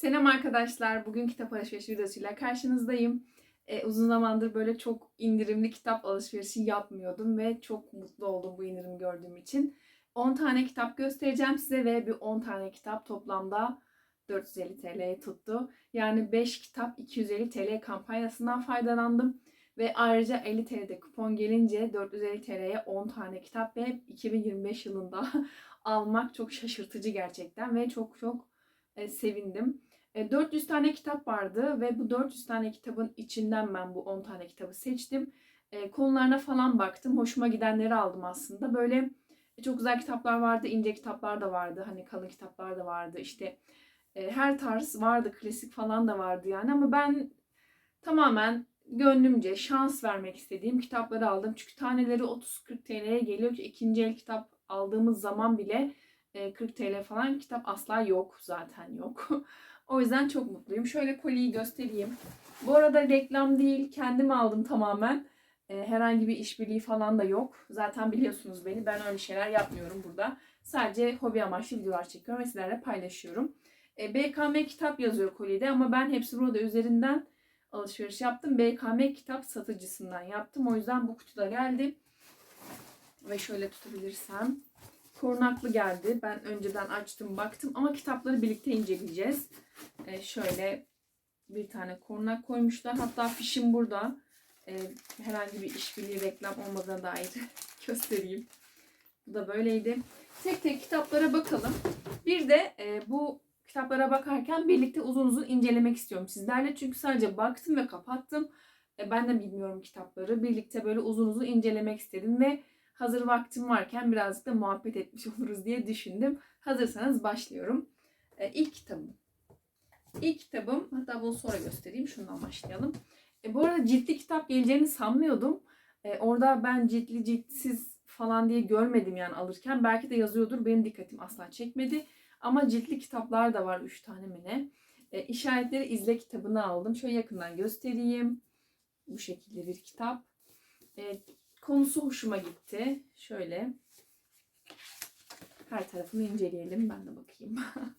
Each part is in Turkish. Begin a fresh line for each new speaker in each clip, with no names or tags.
Selam arkadaşlar. Bugün kitap alışverişi videosuyla karşınızdayım. Ee, uzun zamandır böyle çok indirimli kitap alışverişi yapmıyordum ve çok mutlu oldum bu indirimi gördüğüm için. 10 tane kitap göstereceğim size ve bir 10 tane kitap toplamda 450 TL tuttu. Yani 5 kitap 250 TL kampanyasından faydalandım. Ve ayrıca 50 TL'de kupon gelince 450 TL'ye 10 tane kitap ve 2025 yılında almak çok şaşırtıcı gerçekten ve çok çok e, sevindim. E, 400 tane kitap vardı ve bu 400 tane kitabın içinden ben bu 10 tane kitabı seçtim. E, konularına falan baktım. Hoşuma gidenleri aldım aslında. Böyle e, çok güzel kitaplar vardı, ince kitaplar da vardı. Hani kalın kitaplar da vardı. İşte e, her tarz vardı, klasik falan da vardı yani. Ama ben tamamen gönlümce şans vermek istediğim kitapları aldım. Çünkü taneleri 30-40 TL'ye geliyor ki ikinci el kitap aldığımız zaman bile e, 40 TL falan kitap asla yok zaten yok. o yüzden çok mutluyum. Şöyle koliyi göstereyim. Bu arada reklam değil kendim aldım tamamen. E, herhangi bir işbirliği falan da yok. Zaten biliyorsunuz beni ben öyle şeyler yapmıyorum burada. Sadece hobi amaçlı videolar çekiyorum ve sizlerle paylaşıyorum. E, BKM kitap yazıyor kolide ama ben hepsi burada üzerinden alışveriş yaptım. BKM kitap satıcısından yaptım. O yüzden bu kutuda geldi. Ve şöyle tutabilirsem. Korunaklı geldi. Ben önceden açtım baktım ama kitapları birlikte inceleyeceğiz. Ee, şöyle bir tane korunak koymuşlar. Hatta fişim burada. Ee, herhangi bir işbirliği reklam olmadığına dair göstereyim. Bu da böyleydi. Tek tek kitaplara bakalım. Bir de e, bu kitaplara bakarken birlikte uzun uzun incelemek istiyorum sizlerle. Çünkü sadece baktım ve kapattım. E, ben de bilmiyorum kitapları. Birlikte böyle uzun uzun incelemek istedim ve hazır vaktim varken birazcık da muhabbet etmiş oluruz diye düşündüm. Hazırsanız başlıyorum. E, ilk kitabım. İlk kitabım, hatta bunu sonra göstereyim. Şundan başlayalım. E, bu arada ciltli kitap geleceğini sanmıyordum. E, orada ben ciltli ciltsiz falan diye görmedim yani alırken. Belki de yazıyordur. Benim dikkatim asla çekmedi. Ama ciltli kitaplar da var 3 tane mi ne. E, işaretleri izle kitabını aldım. Şöyle yakından göstereyim. Bu şekilde bir kitap. E, konusu hoşuma gitti. Şöyle her tarafını inceleyelim. Ben de bakayım.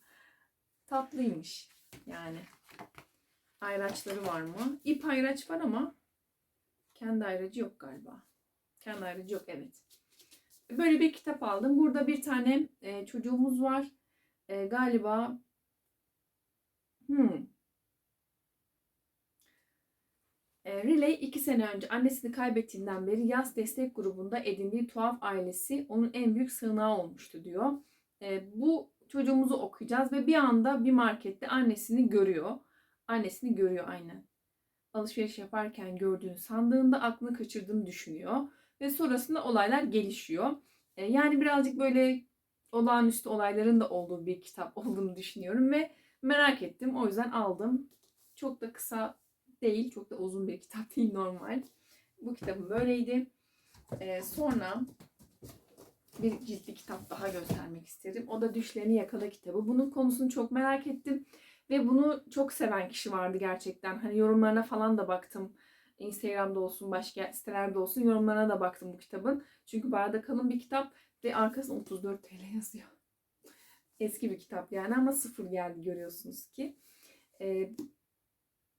Tatlıymış yani. Ayraçları var mı? İp ayraç var ama kendi ayracı yok galiba. Kendi ayracı yok evet. Böyle bir kitap aldım. Burada bir tane e, çocuğumuz var. E, galiba hmm, e, Riley iki sene önce annesini kaybettiğinden beri yaz destek grubunda edindiği tuhaf ailesi onun en büyük sığınağı olmuştu diyor. E, bu çocuğumuzu okuyacağız ve bir anda bir markette annesini görüyor. Annesini görüyor aynen. Alışveriş yaparken gördüğünü sandığında aklını kaçırdığını düşünüyor. Ve sonrasında olaylar gelişiyor. E, yani birazcık böyle olağanüstü olayların da olduğu bir kitap olduğunu düşünüyorum ve merak ettim. O yüzden aldım. Çok da kısa değil, çok da uzun bir kitap değil normal. Bu kitabım böyleydi. Ee, sonra bir ciltli kitap daha göstermek istedim. O da Düşlerini Yakala kitabı. Bunun konusunu çok merak ettim. Ve bunu çok seven kişi vardı gerçekten. Hani yorumlarına falan da baktım. Instagram'da olsun, başka sitelerde olsun yorumlarına da baktım bu kitabın. Çünkü bayağı da kalın bir kitap ve arkasında 34 TL yazıyor. Eski bir kitap yani ama sıfır geldi görüyorsunuz ki. Ee,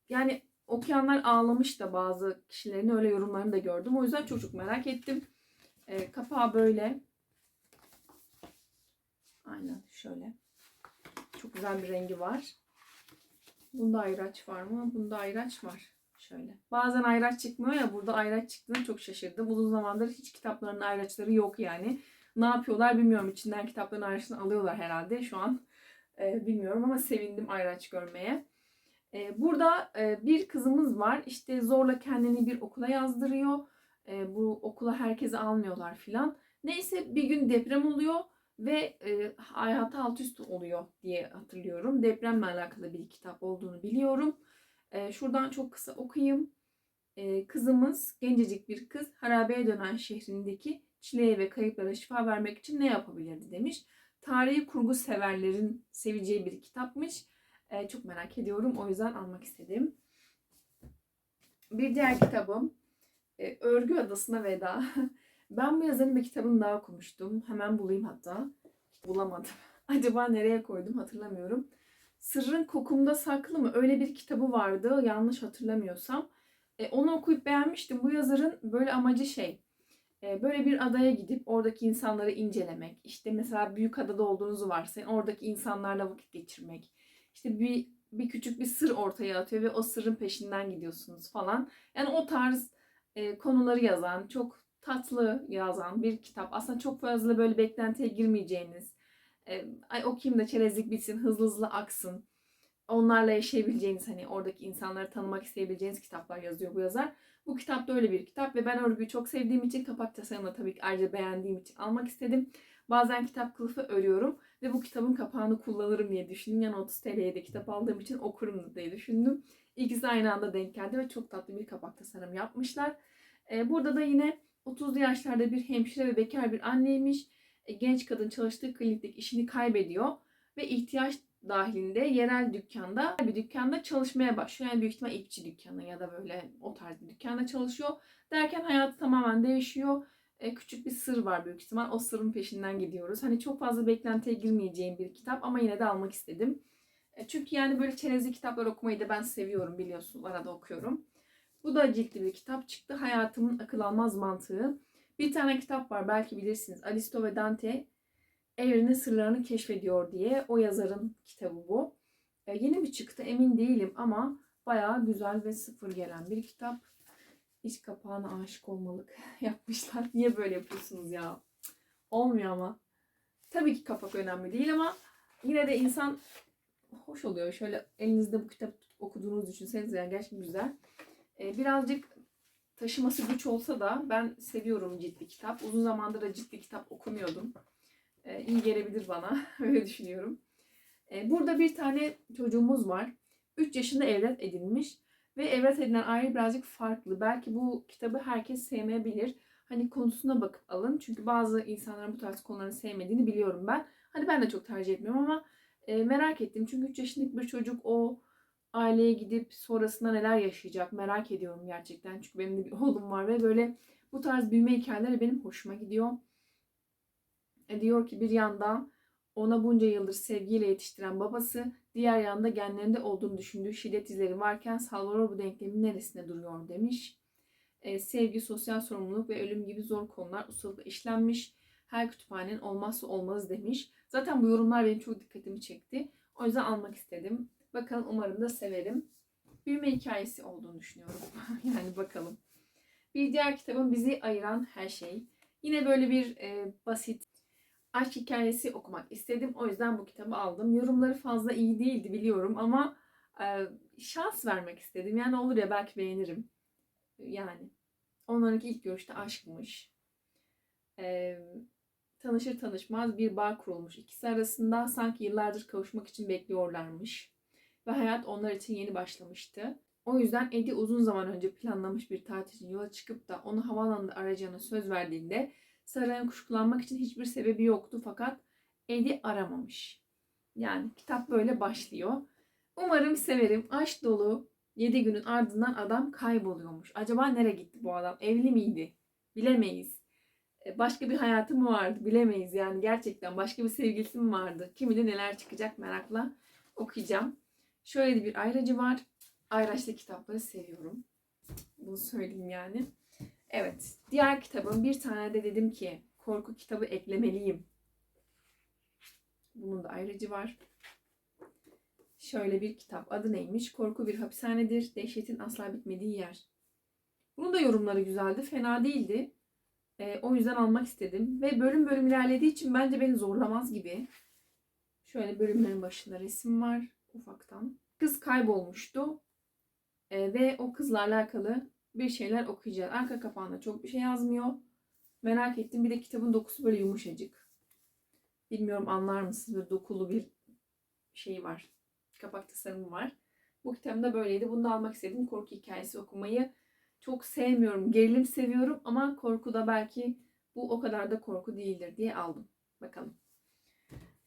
yani okuyanlar ağlamış da bazı kişilerin öyle yorumlarını da gördüm. O yüzden çok çok merak ettim. Ee, kapağı böyle. Aynen şöyle. Çok güzel bir rengi var. Bunda ayraç var mı? Bunda ayraç var. Şöyle. Bazen ayraç çıkmıyor ya burada ayraç çıktığını çok şaşırdım. Uzun zamandır hiç kitapların ayraçları yok yani. Ne yapıyorlar bilmiyorum. İçinden kitapların ayraçını alıyorlar herhalde şu an. Ee, bilmiyorum ama sevindim ayraç görmeye. Ee, burada e, bir kızımız var. İşte zorla kendini bir okula yazdırıyor. Ee, bu okula herkese almıyorlar filan. Neyse bir gün deprem oluyor ve e, hayatı alt üst oluyor diye hatırlıyorum. Depremle alakalı bir kitap olduğunu biliyorum. E, şuradan çok kısa okuyayım. Kızımız, gencecik bir kız, harabeye dönen şehrindeki çileye ve kayıplara şifa vermek için ne yapabilirdi demiş. Tarihi kurgu severlerin seveceği bir kitapmış. E, çok merak ediyorum. O yüzden almak istedim. Bir diğer kitabım e, Örgü Adasına Veda. Ben bu yazarın bir kitabını daha okumuştum. Hemen bulayım hatta. Bulamadım. Acaba nereye koydum hatırlamıyorum. Sırrın Kokumda Saklı mı? Öyle bir kitabı vardı yanlış hatırlamıyorsam. E, onu okuyup beğenmiştim. Bu yazarın böyle amacı şey. e, böyle bir adaya gidip oradaki insanları incelemek. İşte mesela büyük adada olduğunuzu varsayın. Oradaki insanlarla vakit geçirmek. İşte bir bir küçük bir sır ortaya atıyor ve o sırrın peşinden gidiyorsunuz falan. Yani o tarz e, konuları yazan, çok tatlı yazan bir kitap. Aslında çok fazla böyle beklentiye girmeyeceğiniz, e, ay okuyayım da çerezlik bitsin, hızlı hızlı aksın. Onlarla yaşayabileceğiniz, hani oradaki insanları tanımak isteyebileceğiniz kitaplar yazıyor bu yazar. Bu kitap da öyle bir kitap ve ben örgüyü çok sevdiğim için kapak tasarımını tabii ki ayrıca beğendiğim için almak istedim. Bazen kitap kılıfı örüyorum ve bu kitabın kapağını kullanırım diye düşündüm. Yani 30 TL'ye de kitap aldığım için okurum diye düşündüm. İkisi aynı anda denk geldi ve çok tatlı bir kapak tasarım yapmışlar. Ee, burada da yine 30'lu yaşlarda bir hemşire ve bekar bir anneymiş. E, genç kadın çalıştığı klinikteki işini kaybediyor ve ihtiyaç dahilinde yerel dükkanda bir dükkanda çalışmaya başlıyor. Yani büyük ihtimal ipçi dükkanı ya da böyle o tarz bir dükkanda çalışıyor. Derken hayatı tamamen değişiyor. E, küçük bir sır var büyük ihtimal. O sırrın peşinden gidiyoruz. Hani çok fazla beklentiye girmeyeceğim bir kitap ama yine de almak istedim. E, çünkü yani böyle çerezli kitaplar okumayı da ben seviyorum biliyorsunuz. Arada okuyorum. Bu da ciltli bir kitap çıktı. Hayatımın akıl almaz mantığı. Bir tane kitap var belki bilirsiniz. Aristo ve Dante evrenin sırlarını keşfediyor diye. O yazarın kitabı bu. E, yeni mi çıktı emin değilim ama bayağı güzel ve sıfır gelen bir kitap. İç kapağına aşık olmalık yapmışlar. Niye böyle yapıyorsunuz ya? Olmuyor ama. Tabii ki kapak önemli değil ama yine de insan hoş oluyor. Şöyle elinizde bu kitap okuduğunuzu düşünseniz yani gerçekten güzel. Ee, birazcık taşıması güç olsa da ben seviyorum ciddi kitap. Uzun zamandır da ciddi kitap okumuyordum. Ee, iyi gelebilir bana. Öyle düşünüyorum. Ee, burada bir tane çocuğumuz var. 3 yaşında evlat edinmiş. Ve evlat edilen aile birazcık farklı. Belki bu kitabı herkes sevmeyebilir. Hani konusuna bakıp alın. Çünkü bazı insanların bu tarz konuları sevmediğini biliyorum ben. Hani ben de çok tercih etmiyorum ama e, merak ettim. Çünkü 3 yaşındaki bir çocuk o aileye gidip sonrasında neler yaşayacak merak ediyorum gerçekten. Çünkü benim de bir oğlum var ve böyle bu tarz büyüme hikayeleri benim hoşuma gidiyor. E, diyor ki bir yandan ona bunca yıldır sevgiyle yetiştiren babası, diğer yanda genlerinde olduğunu düşündüğü şiddet izleri varken Salvador bu denklemin neresinde duruyor demiş. E, sevgi, sosyal sorumluluk ve ölüm gibi zor konular ustalıkla işlenmiş. Her kütüphanenin olmazsa olmazı demiş. Zaten bu yorumlar benim çok dikkatimi çekti. O yüzden almak istedim. Bakalım umarım da severim. Büyüme hikayesi olduğunu düşünüyorum. yani bakalım. Bir diğer kitabım Bizi Ayıran Her Şey. Yine böyle bir e, basit aşk hikayesi okumak istedim. O yüzden bu kitabı aldım. Yorumları fazla iyi değildi biliyorum ama e, şans vermek istedim. Yani olur ya belki beğenirim. Yani onlarınki ilk görüşte aşkmış. E, tanışır tanışmaz bir bağ kurulmuş. İkisi arasında sanki yıllardır kavuşmak için bekliyorlarmış. Ve hayat onlar için yeni başlamıştı. O yüzden Eddie uzun zaman önce planlamış bir tatil için yola çıkıp da onu havaalanında arayacağına söz verdiğinde Sara'nın kuşkulanmak için hiçbir sebebi yoktu fakat Eddie aramamış. Yani kitap böyle başlıyor. Umarım severim. Aşk dolu 7 günün ardından adam kayboluyormuş. Acaba nereye gitti bu adam? Evli miydi? Bilemeyiz. E, Başka bir hayatı mı vardı? Bilemeyiz yani gerçekten. Başka bir sevgilisi mi vardı? Kim bilir neler çıkacak merakla okuyacağım. Şöyle bir ayracı var. Ayraçlı kitapları seviyorum. Bunu söyleyeyim yani. Evet. Diğer kitabım bir tane de dedim ki korku kitabı eklemeliyim. Bunun da ayrıcı var. Şöyle bir kitap. Adı neymiş? Korku bir hapishanedir. Dehşetin asla bitmediği yer. Bunun da yorumları güzeldi. Fena değildi. Ee, o yüzden almak istedim. Ve bölüm bölüm ilerlediği için bence beni zorlamaz gibi. Şöyle bölümlerin başında resim var. Ufaktan. Kız kaybolmuştu. Ee, ve o kızla alakalı bir şeyler okuyacağız. Arka kapağında çok bir şey yazmıyor. Merak ettim. Bir de kitabın dokusu böyle yumuşacık. Bilmiyorum anlar mısınız? Böyle dokulu bir şey var. Kapak tasarımı var. Bu kitabım da böyleydi. Bunu da almak istedim. Korku hikayesi okumayı çok sevmiyorum. Gerilim seviyorum ama korku da belki bu o kadar da korku değildir diye aldım. Bakalım.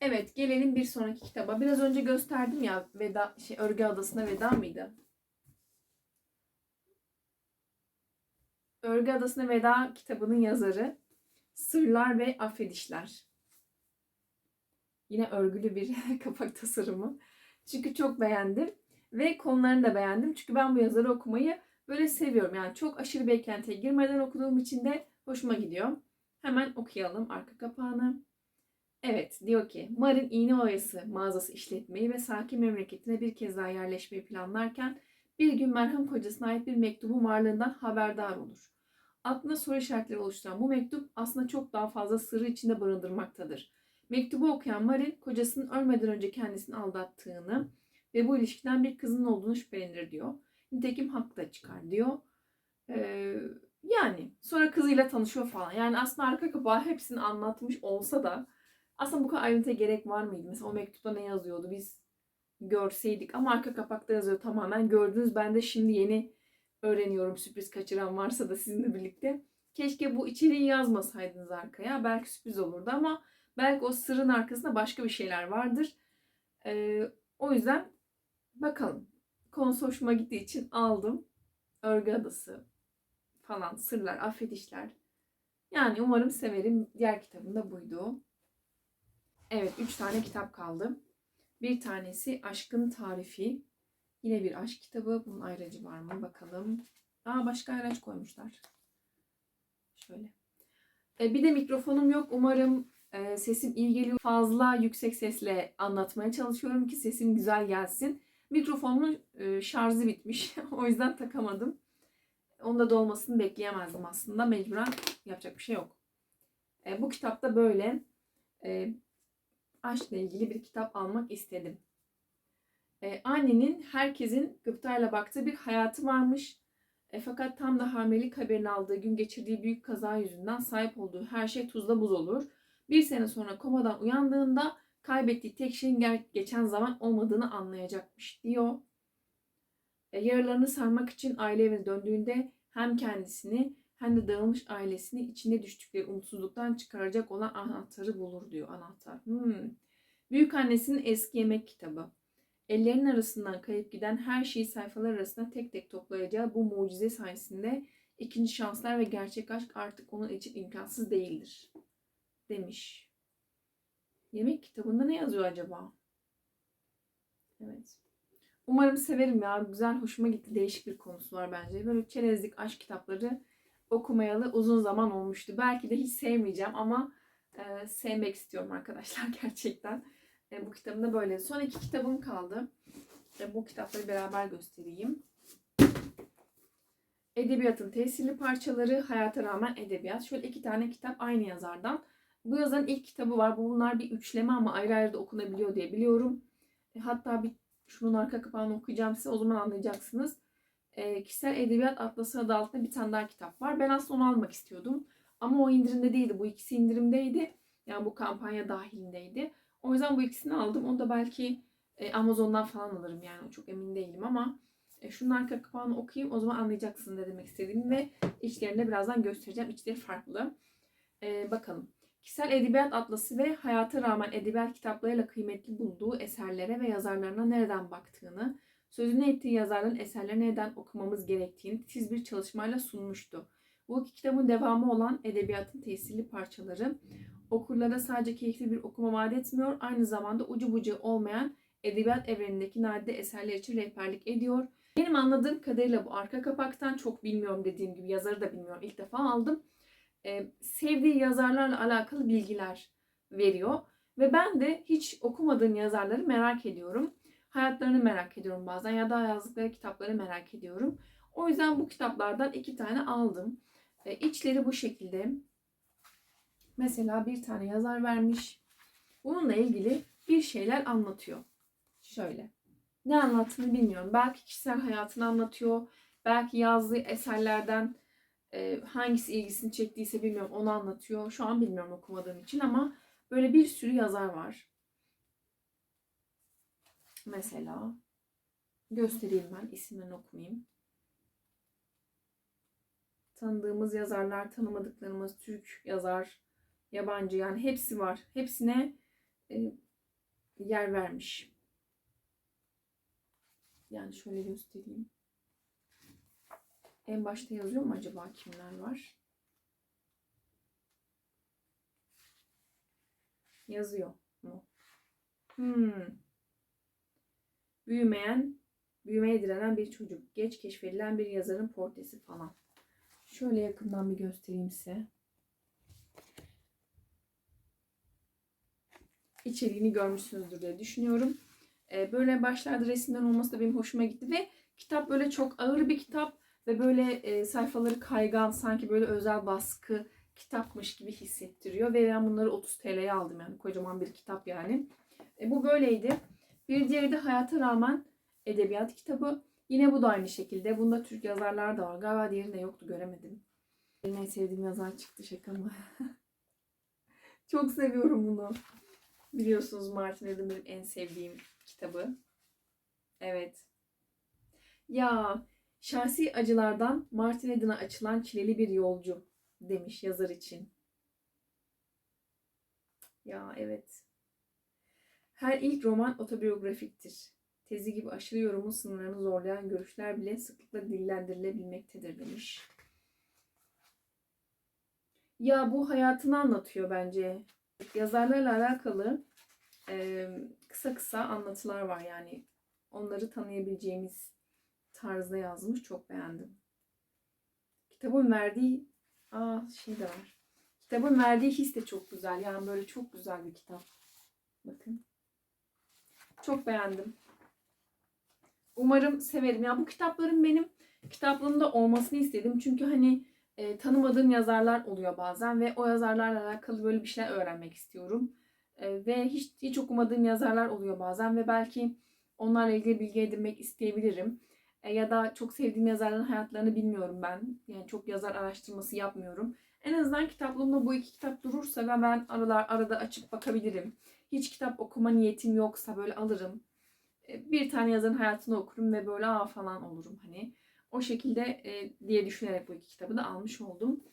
Evet gelelim bir sonraki kitaba. Biraz önce gösterdim ya Veda şey Örgü Adası'na Veda mıydı? Örgü Adası'na Veda kitabının yazarı Sırlar ve Affedişler. Yine örgülü bir kapak tasarımı. Çünkü çok beğendim ve konularını da beğendim. Çünkü ben bu yazarı okumayı böyle seviyorum. Yani çok aşırı beklentiye girmeden okuduğum için de hoşuma gidiyor. Hemen okuyalım arka kapağını. Evet diyor ki Marin iğne oyası mağazası işletmeyi ve sakin memleketine bir kez daha yerleşmeyi planlarken bir gün merhem kocasına ait bir mektubun varlığından haberdar olur. Aklına soru işaretleri oluşturan bu mektup aslında çok daha fazla sırrı içinde barındırmaktadır. Mektubu okuyan Marin kocasının ölmeden önce kendisini aldattığını ve bu ilişkiden bir kızının olduğunu şüphelenir diyor. Nitekim haklı da çıkar diyor. Ee, yani sonra kızıyla tanışıyor falan. Yani aslında arka kapağı hepsini anlatmış olsa da aslında bu kadar ayrıntıya gerek var mıydı? Mesela o mektupta ne yazıyordu biz görseydik ama arka kapakta yazıyor tamamen. Gördünüz ben de şimdi yeni öğreniyorum sürpriz kaçıran varsa da sizinle birlikte. Keşke bu içeriği yazmasaydınız arkaya. Belki sürpriz olurdu ama belki o sırrın arkasında başka bir şeyler vardır. Ee, o yüzden bakalım. Konusu hoşuma gittiği için aldım. Örgü adası falan, sırlar, affedişler. Yani umarım severim. Diğer kitabım da buydu. Evet, üç tane kitap kaldı. Bir tanesi Aşkın Tarifi. Yine bir aşk kitabı. Bunun ayracı var mı? Bakalım. Aa başka ayraç koymuşlar. Şöyle. E, bir de mikrofonum yok. Umarım e, sesim iyi geliyor. Fazla yüksek sesle anlatmaya çalışıyorum ki sesim güzel gelsin. Mikrofonumun e, şarjı bitmiş. o yüzden takamadım. Onda da olmasını bekleyemezdim aslında. Mecburen yapacak bir şey yok. E, bu kitapta böyle e, aşkla ilgili bir kitap almak istedim. E, annenin herkesin gıptayla baktığı bir hayatı varmış. E, fakat tam da hamilelik haberini aldığı gün geçirdiği büyük kaza yüzünden sahip olduğu her şey tuzla buz olur. Bir sene sonra komadan uyandığında kaybettiği tek şeyin geçen zaman olmadığını anlayacakmış diyor. E, yaralarını sarmak için aile evine döndüğünde hem kendisini hem de dağılmış ailesini içinde düştükleri umutsuzluktan çıkaracak olan anahtarı bulur diyor anahtar. Hmm. Büyük annesinin eski yemek kitabı. Ellerinin arasından kayıp giden her şeyi sayfalar arasında tek tek toplayacağı bu mucize sayesinde ikinci şanslar ve gerçek aşk artık onun için imkansız değildir. Demiş. Yemek kitabında ne yazıyor acaba? Evet. Umarım severim ya. Güzel, hoşuma gitti. Değişik bir konusu var bence. Böyle çerezlik aşk kitapları okumayalı uzun zaman olmuştu. Belki de hiç sevmeyeceğim ama e, sevmek istiyorum arkadaşlar gerçekten. E, bu kitabım da böyle. Son iki kitabım kaldı. E, bu kitapları beraber göstereyim. Edebiyatın tesirli parçaları, Hayata Rağmen Edebiyat. Şöyle iki tane kitap aynı yazardan. Bu yazarın ilk kitabı var. Bunlar bir üçleme ama ayrı ayrı da okunabiliyor diye biliyorum. E, hatta bir şunun arka kapağını okuyacağım size. O zaman anlayacaksınız. E, Kişisel Edebiyat Atlası adı altında bir tane daha kitap var. Ben aslında onu almak istiyordum. Ama o indirimde değildi. Bu ikisi indirimdeydi. Yani bu kampanya dahilindeydi. O yüzden bu ikisini aldım. Onu da belki e, Amazon'dan falan alırım yani. Çok emin değilim ama e, şunun arka kapağını okuyayım. O zaman anlayacaksın ne demek istediğimi ve içlerini de birazdan göstereceğim. İçleri farklı. E, bakalım. Kişisel Edebiyat Atlası ve hayata rağmen edebiyat kitaplarıyla kıymetli bulduğu eserlere ve yazarlarına nereden baktığını, sözünü ettiği yazarların eserlerini neden okumamız gerektiğini tiz bir çalışmayla sunmuştu. Bu iki kitabın devamı olan edebiyatın tesirli parçaları okurlara sadece keyifli bir okuma vaat etmiyor, aynı zamanda ucu bucu olmayan edebiyat evrenindeki nadide eserler için rehberlik ediyor. Benim anladığım kadarıyla bu arka kapaktan çok bilmiyorum dediğim gibi yazarı da bilmiyorum. İlk defa aldım. Ee, sevdiği yazarlarla alakalı bilgiler veriyor. Ve ben de hiç okumadığım yazarları merak ediyorum. Hayatlarını merak ediyorum bazen ya da yazdıkları kitapları merak ediyorum. O yüzden bu kitaplardan iki tane aldım. E, içleri bu şekilde. Mesela bir tane yazar vermiş. Bununla ilgili bir şeyler anlatıyor. Şöyle. Ne anlattığını bilmiyorum. Belki kişisel hayatını anlatıyor. Belki yazdığı eserlerden e, hangisi ilgisini çektiyse bilmiyorum onu anlatıyor. Şu an bilmiyorum okumadığım için ama böyle bir sürü yazar var. Mesela göstereyim ben isimlerini okumayayım. Tanıdığımız yazarlar, tanımadıklarımız, Türk yazar, yabancı yani hepsi var. Hepsine e, yer vermiş. Yani şöyle göstereyim. En başta yazıyor mu acaba kimler var? Yazıyor mu? Hmm. Büyümeyen, büyümeye direnen bir çocuk. Geç keşfedilen bir yazarın portresi falan. Şöyle yakından bir göstereyim size. İçeriğini görmüşsünüzdür diye düşünüyorum. Ee, böyle başlarda resimden olması da benim hoşuma gitti ve kitap böyle çok ağır bir kitap ve böyle e, sayfaları kaygan sanki böyle özel baskı kitapmış gibi hissettiriyor ve ben bunları 30 TL'ye aldım yani kocaman bir kitap yani. E, bu böyleydi. Bir diğeri de Hayata Rağmen Edebiyat kitabı. Yine bu da aynı şekilde. Bunda Türk yazarlar da var. Galiba diğerinde yoktu göremedim. En sevdiğim yazar çıktı şaka mı? Çok seviyorum bunu. Biliyorsunuz Martin Eden benim en sevdiğim kitabı. Evet. Ya şahsi acılardan Martin Eden'a açılan çileli bir yolcu demiş yazar için. Ya evet. Her ilk roman otobiyografiktir. Tezi gibi aşırı yorumun sınırlarını zorlayan görüşler bile sıklıkla dillendirilebilmektedir demiş. Ya bu hayatını anlatıyor bence. Yazarlarla alakalı e, kısa kısa anlatılar var yani. Onları tanıyabileceğimiz tarzda yazmış. Çok beğendim. Kitabın verdiği aa şey de var. Kitabın verdiği his de çok güzel. Yani böyle çok güzel bir kitap. Bakın. Çok beğendim. Umarım severim. Ya bu kitapların benim kitaplığımda olmasını istedim. Çünkü hani e, tanımadığım yazarlar oluyor bazen ve o yazarlarla alakalı böyle bir şeyler öğrenmek istiyorum. E, ve hiç hiç okumadığım yazarlar oluyor bazen ve belki onlarla ilgili bilgi edinmek isteyebilirim. E, ya da çok sevdiğim yazarların hayatlarını bilmiyorum ben. Yani çok yazar araştırması yapmıyorum. En azından kitaplığımda bu iki kitap durursa ve ben aralar arada açıp bakabilirim. Hiç kitap okuma niyetim yoksa böyle alırım. E, bir tane yazarın hayatını okurum ve böyle aa falan olurum hani. O şekilde e, diye düşünerek bu iki kitabı da almış oldum.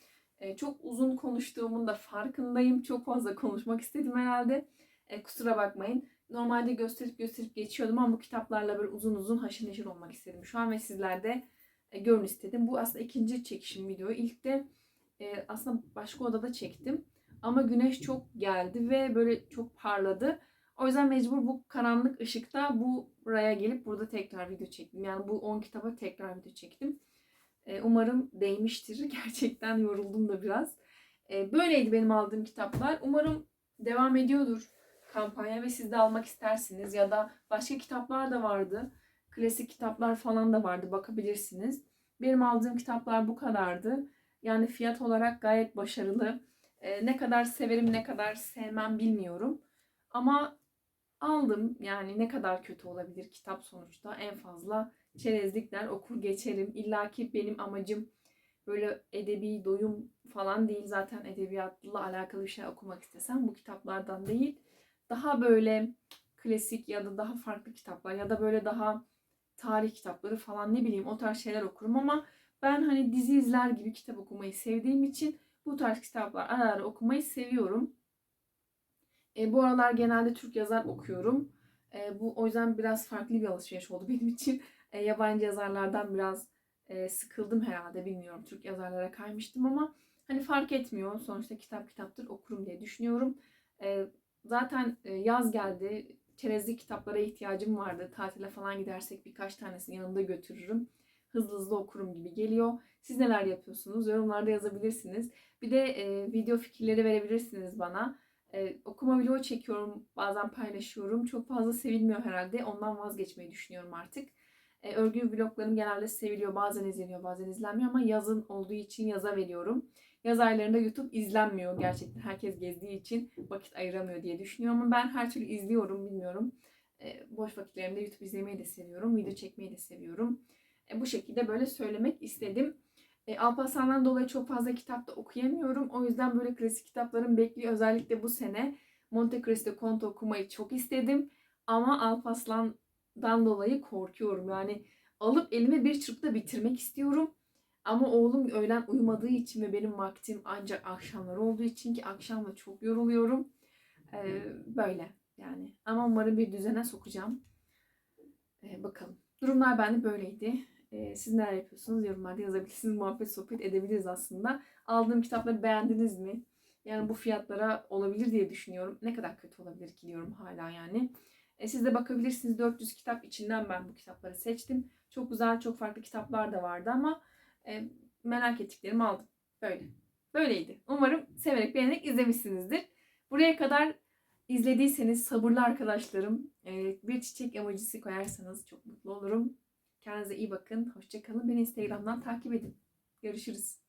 E, çok uzun konuştuğumun da farkındayım. Çok fazla konuşmak istedim herhalde. E, kusura bakmayın. Normalde gösterip gösterip geçiyordum ama bu kitaplarla böyle uzun uzun haşır neşir olmak istedim şu an ve sizler de e, görün istedim. Bu aslında ikinci çekişim video. İlk de e, aslında başka odada çektim. Ama güneş çok geldi ve böyle çok parladı. O yüzden mecbur bu karanlık ışıkta bu buraya gelip burada tekrar video çektim. Yani bu 10 kitaba tekrar video çektim. E, umarım değmiştir. Gerçekten yoruldum da biraz. E, böyleydi benim aldığım kitaplar. Umarım devam ediyordur kampanya ve siz de almak istersiniz. Ya da başka kitaplar da vardı. Klasik kitaplar falan da vardı. Bakabilirsiniz. Benim aldığım kitaplar bu kadardı. Yani fiyat olarak gayet başarılı. E, ne kadar severim ne kadar sevmem bilmiyorum. Ama aldım. Yani ne kadar kötü olabilir kitap sonuçta. En fazla çerezlikler okur geçerim. İlla ki benim amacım böyle edebi doyum falan değil. Zaten edebiyatla alakalı bir şey okumak istesem bu kitaplardan değil. Daha böyle klasik ya da daha farklı kitaplar ya da böyle daha tarih kitapları falan ne bileyim o tarz şeyler okurum ama ben hani dizi izler gibi kitap okumayı sevdiğim için bu tarz kitaplar ara ara okumayı seviyorum. E, bu aralar genelde Türk yazar okuyorum. E, bu o yüzden biraz farklı bir alışveriş oldu benim için. E, yabancı yazarlardan biraz e, sıkıldım herhalde bilmiyorum. Türk yazarlara kaymıştım ama hani fark etmiyor. Sonuçta kitap kitaptır okurum diye düşünüyorum. E, zaten e, yaz geldi. Çerezlik kitaplara ihtiyacım vardı. Tatile falan gidersek birkaç tanesini yanımda götürürüm. Hızlı hızlı okurum gibi geliyor. Siz neler yapıyorsunuz? Yorumlarda yazabilirsiniz. Bir de e, video fikirleri verebilirsiniz bana. Ee, okuma vlogu çekiyorum. Bazen paylaşıyorum. Çok fazla sevilmiyor herhalde. Ondan vazgeçmeyi düşünüyorum artık. Ee, örgü vloglarım genelde seviliyor. Bazen izleniyor, bazen izlenmiyor ama yazın olduğu için yaza veriyorum. Yaz aylarında YouTube izlenmiyor gerçekten. Herkes gezdiği için vakit ayıramıyor diye düşünüyorum ama ben her türlü izliyorum bilmiyorum. Ee, boş vakitlerimde YouTube izlemeyi de seviyorum. Video çekmeyi de seviyorum. Ee, bu şekilde böyle söylemek istedim. E, Alparslan'dan dolayı çok fazla kitap da okuyamıyorum. O yüzden böyle klasik kitaplarım bekliyor. Özellikle bu sene Monte Cristo Conte okumayı çok istedim. Ama Alparslan'dan dolayı korkuyorum. Yani alıp elime bir çırpta bitirmek istiyorum. Ama oğlum öğlen uyumadığı için ve benim vaktim ancak akşamlar olduğu için ki akşamda çok yoruluyorum. Ee, böyle yani. Ama umarım bir düzene sokacağım. Ee, bakalım. Durumlar bende böyleydi. Ee, siz neler yapıyorsunuz? Yorumlarda yazabilirsiniz. Muhabbet sohbet edebiliriz aslında. Aldığım kitapları beğendiniz mi? Yani bu fiyatlara olabilir diye düşünüyorum. Ne kadar kötü olabilir ki diyorum hala yani. E, siz de bakabilirsiniz 400 kitap içinden ben bu kitapları seçtim. Çok güzel, çok farklı kitaplar da vardı ama e, merak ettiklerimi aldım. Böyle. Böyleydi. Umarım severek beğenerek izlemişsinizdir. Buraya kadar izlediyseniz sabırlı arkadaşlarım e, bir çiçek emojisi koyarsanız çok mutlu olurum. Kendinize iyi bakın. Hoşçakalın. Beni Instagram'dan takip edin. Görüşürüz.